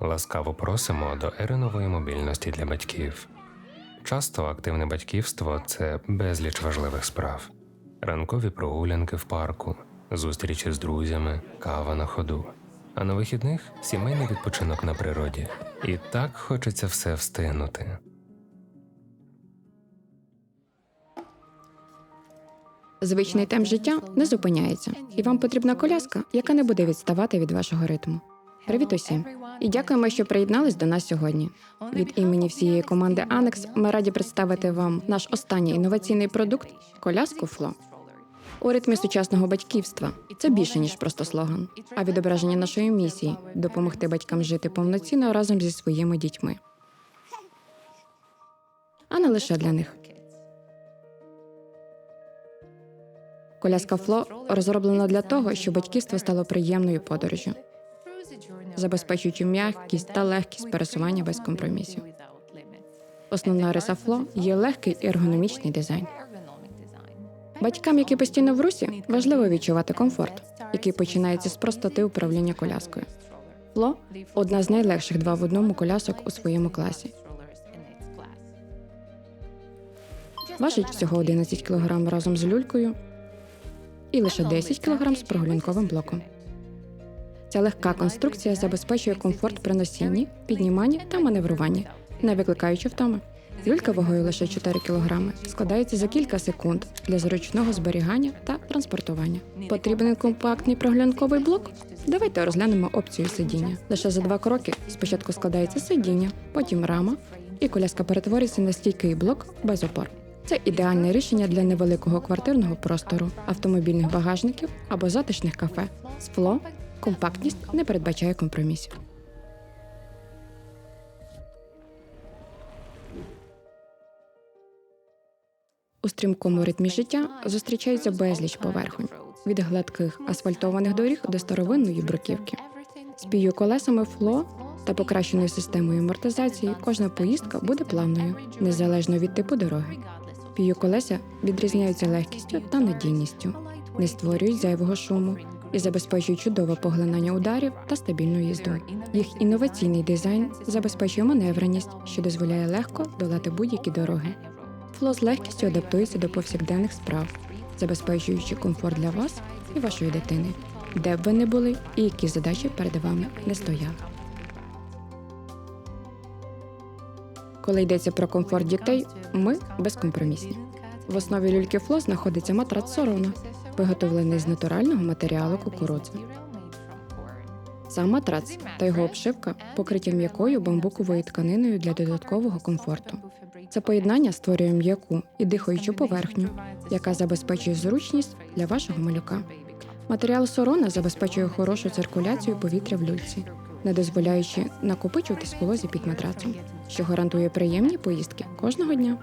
Ласкаво просимо до ери нової мобільності для батьків. Часто активне батьківство це безліч важливих справ: ранкові прогулянки в парку, зустрічі з друзями, кава на ходу. А на вихідних сімейний відпочинок на природі. І так хочеться все встигнути. Звичний темп життя не зупиняється, і вам потрібна коляска, яка не буде відставати від вашого ритму. Привіт усім! І дякуємо, що приєднались до нас сьогодні. Від імені всієї команди Анекс ми раді представити вам наш останній інноваційний продукт коляску Фло. У ритмі сучасного батьківства це більше ніж просто слоган, а відображення нашої місії допомогти батькам жити повноцінно разом зі своїми дітьми. А не лише для них. Коляска Фло розроблена для того, щоб батьківство стало приємною подорожю, забезпечуючи м'якість та легкість пересування без компромісів. Основна риса Фло є легкий ергономічний дизайн. Батькам, які постійно в русі, важливо відчувати комфорт, який починається з простоти управління коляскою. Фло одна з найлегших два в одному колясок у своєму класі. Важить всього 11 кг разом з люлькою і лише 10 кг з прогулянковим блоком. Ця легка конструкція забезпечує комфорт при носінні, підніманні та маневруванні, не викликаючи втоми. Люлька вагою лише 4 кг складається за кілька секунд для зручного зберігання та транспортування. Потрібен компактний прогулянковий блок? Давайте розглянемо опцію сидіння. Лише за два кроки спочатку складається сидіння, потім рама, і коляска перетворюється на стійкий блок без опор. Це ідеальне рішення для невеликого квартирного простору, автомобільних багажників або затишних кафе. З фло компактність не передбачає компромісів. У стрімкому ритмі життя зустрічається безліч поверхонь від гладких асфальтованих доріг до старовинної бруківки. З пію колесами фло та покращеною системою амортизації кожна поїздка буде плавною, незалежно від типу дороги. Пію колеса відрізняються легкістю та надійністю, не створюють зайвого шуму і забезпечують чудове поглинання ударів та стабільну їзду. Їх інноваційний дизайн забезпечує маневреність, що дозволяє легко долати будь-які дороги. Фло з легкістю адаптується до повсякденних справ, забезпечуючи комфорт для вас і вашої дитини, де б ви не були і які задачі перед вами не стояли. Коли йдеться про комфорт дітей, ми безкомпромісні. В основі люльки Фло знаходиться матрац Сорона, виготовлений з натурального матеріалу кукурудзи. Сам матрац та його обшивка покриті м'якою бамбуковою тканиною для додаткового комфорту. Це поєднання створює м'яку і дихаючу поверхню, яка забезпечує зручність для вашого малюка. Матеріал сорона забезпечує хорошу циркуляцію повітря в люльці, не дозволяючи накопичуватись волозі під матрацом, що гарантує приємні поїздки кожного дня.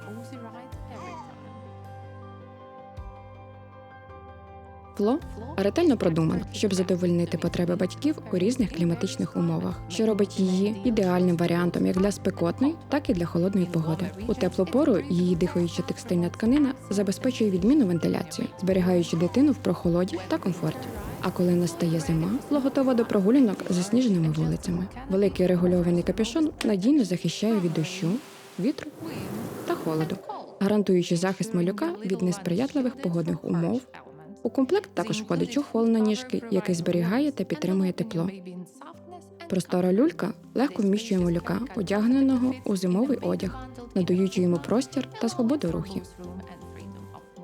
Фло ретельно продумано, щоб задовольнити потреби батьків у різних кліматичних умовах, що робить її ідеальним варіантом як для спекотної, так і для холодної погоди. У теплу пору її дихаюча текстильна тканина забезпечує відмінну вентиляцію, зберігаючи дитину в прохолоді та комфорті. А коли настає зима, фло до прогулянок засніженими вулицями. Великий регульований капюшон надійно захищає від дощу, вітру та холоду, гарантуючи захист малюка від несприятливих погодних умов. У комплект також входить чохол на ніжки, який зберігає та підтримує тепло. Простора люлька легко вміщує малюка, одягненого у зимовий одяг, надаючи йому простір та свободу рухів.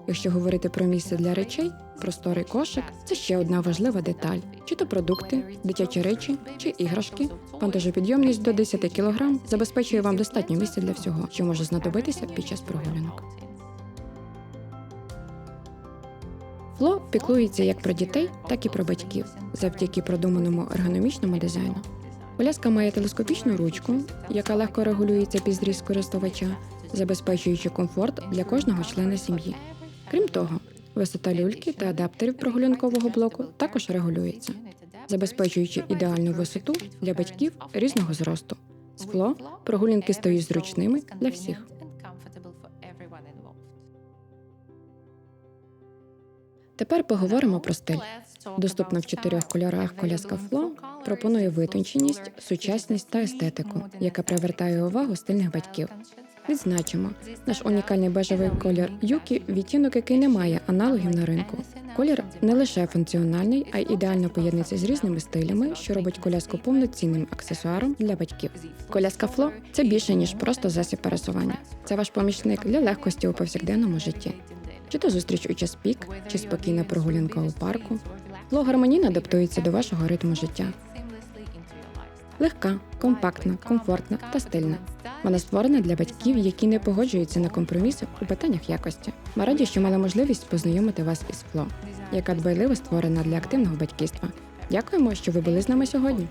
Якщо говорити про місце для речей, просторий кошик це ще одна важлива деталь: чи то продукти, дитячі речі, чи іграшки. Вантажопідйомність до 10 кг забезпечує вам достатньо місця для всього, що може знадобитися під час прогулянок. Фло піклується як про дітей, так і про батьків завдяки продуманому ергономічному дизайну. Коляска має телескопічну ручку, яка легко регулюється під зріз користувача, забезпечуючи комфорт для кожного члена сім'ї. Крім того, висота люльки та адаптерів прогулянкового блоку також регулюється, забезпечуючи ідеальну висоту для батьків різного зросту. З фло прогулянки стають зручними для всіх. Тепер поговоримо про стиль. Доступна в чотирьох кольорах коляска Фло пропонує витонченість, сучасність та естетику, яка привертає увагу стильних батьків. Відзначимо, наш унікальний бежевий колір Юкі відтінок, який не має аналогів на ринку. Колір не лише функціональний, а й ідеально поєднується з різними стилями, що робить коляску повноцінним аксесуаром для батьків. Коляска Фло це більше ніж просто засіб пересування. Це ваш помічник для легкості у повсякденному житті. Чи то зустріч у час пік, чи спокійна прогулянка у парку. Фло гармонійно адаптується до вашого ритму життя. Легка, компактна, комфортна та стильна. Вона створена для батьків, які не погоджуються на компроміси у питаннях якості. Ми раді, що мали можливість познайомити вас із Фло, яка дбайливо створена для активного батьківства. Дякуємо, що ви були з нами сьогодні.